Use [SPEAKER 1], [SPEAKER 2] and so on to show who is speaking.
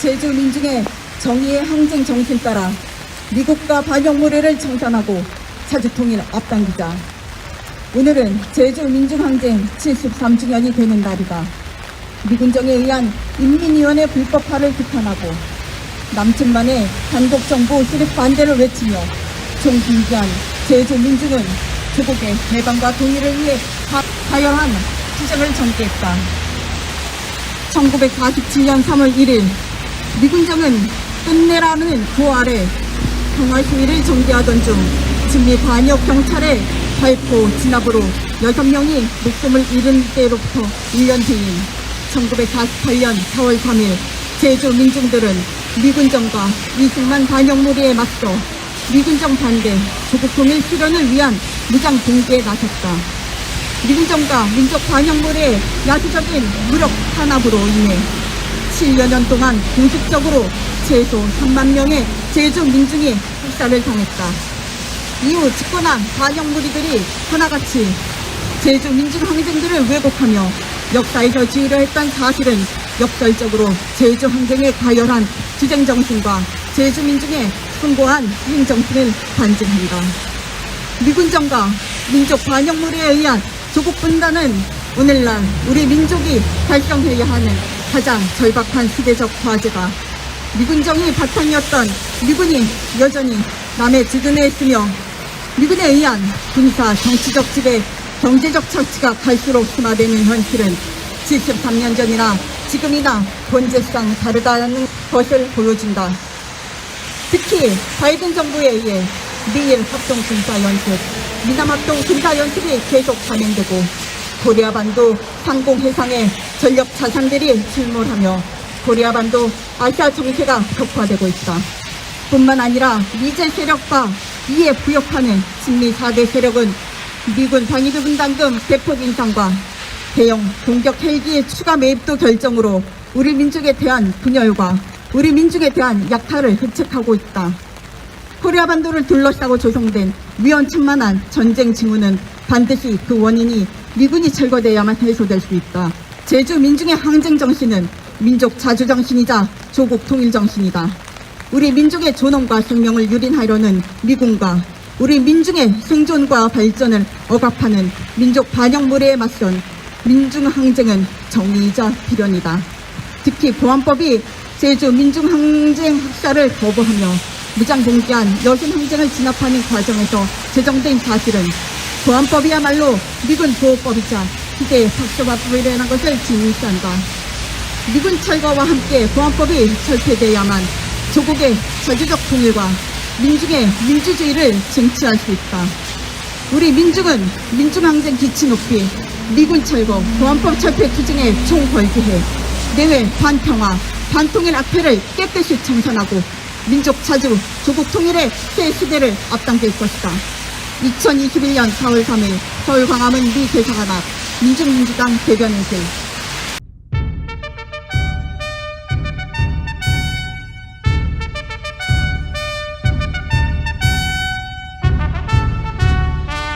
[SPEAKER 1] 제주 민중의 정의의 항쟁 정신 따라 미국과 반영무례를 청산하고 자주 통일 앞당기자. 오늘은 제주 민중항쟁 73주년이 되는 날이다. 미군정에 의한 인민위원회 불법화를 비판하고 남측만의 단독정부 수립 반대를 외치며 종신기한 민중은 조국의 해방과 통일을 위해 가- 가열한 투쟁을 전개했다. 1947년 3월 1일 미군정은 끝내라는 구호 아래 평화 시위를 전개하던 중 진미 반역 경찰의 발포 진압으로 6명이 목숨을 잃은 때로부터 1년 뒤인 1948년 4월 3일 제주 민중들은 미군정과 이승만 반역무리에 맞서 미군정 반대 조국 통일 실현을 위한 무장 공개에 나섰다. 미군정과 민족 반영물의 야수적인 무력 탄압으로 인해 7여 년 동안 공식적으로 최소 3만 명의 제주 민중이 학살을 당했다. 이후 집권한 반영 무리들이 하나같이 제주 민중 항쟁들을 왜곡하며 역사에서 지으려 했던 사실은 역설적으로 제주 항쟁에 가열한 투쟁 정신과 제주 민중의 숭고한 희생 정신을 반증한다. 미군 정과 민족 반영물에 의한 조국 분단은 오늘날 우리 민족이 달성해야 하는 가장 절박한 시대적 과제다. 미군정이 바탕이었던 미군이 여전히 남의 주둔에 있으며 미군에 의한 군사 정치적 지배, 경제적 착취가 갈수록 심화되는 현실은 73년 전이나 지금이나 본질상 다르다는 것을 보여준다. 특히 바이든 정부에 의해 미일 합동 군사 연습, 미남 합동 군사 연습이 계속 단행되고 코리아 반도 상공 해상에 전력 자산들이 출몰하며 코리아 반도 아시아 정세가 격화되고 있다. 뿐만 아니라 미제 세력과 이에 부역하는 친미 4대 세력은 미군 방위비 분담 금 대폭 인상과 대형 공격 헬기의 추가 매입도 결정으로 우리 민족에 대한 분열과 우리 민족에 대한 약탈을 획책하고 있다. 코리아 반도를 둘러싸고 조성된 위험천만한 전쟁 징후는 반드시 그 원인이 미군이 철거돼야만 해소될 수 있다. 제주 민중의 항쟁 정신은 민족 자주 정신이자 조국 통일 정신이다. 우리 민족의 존엄과 생명을 유린하려는 미군과 우리 민중의 생존과 발전을 억압하는 민족 반영무례에 맞선 민중 항쟁은 정의이자 필연이다. 특히 보안법이 제주 민중항쟁 학살을 거부하며 무장공개한 여신 항쟁을 진압하는 과정에서 제정된 사실은 보안법이야말로 미군 보호법이자 희대의 박수법이라는 것을 증명한다. 미군 철거와 함께 보안법이 철폐돼야만 조국의 자주적 통일과 민중의 민주주의를 쟁취할 수 있다. 우리 민중은 민중항쟁 기치 높이 미군 철거, 보안법 철폐 투쟁에 총궐기해 내외 반평화, 반통일 악폐를 깨끗이 청산하고 민족 자주, 조국 통일의 새 시대를 앞당길 것이다. 2021년 4월 3일 서울 광화문 미 대사관 앞 민중민주당 대변인실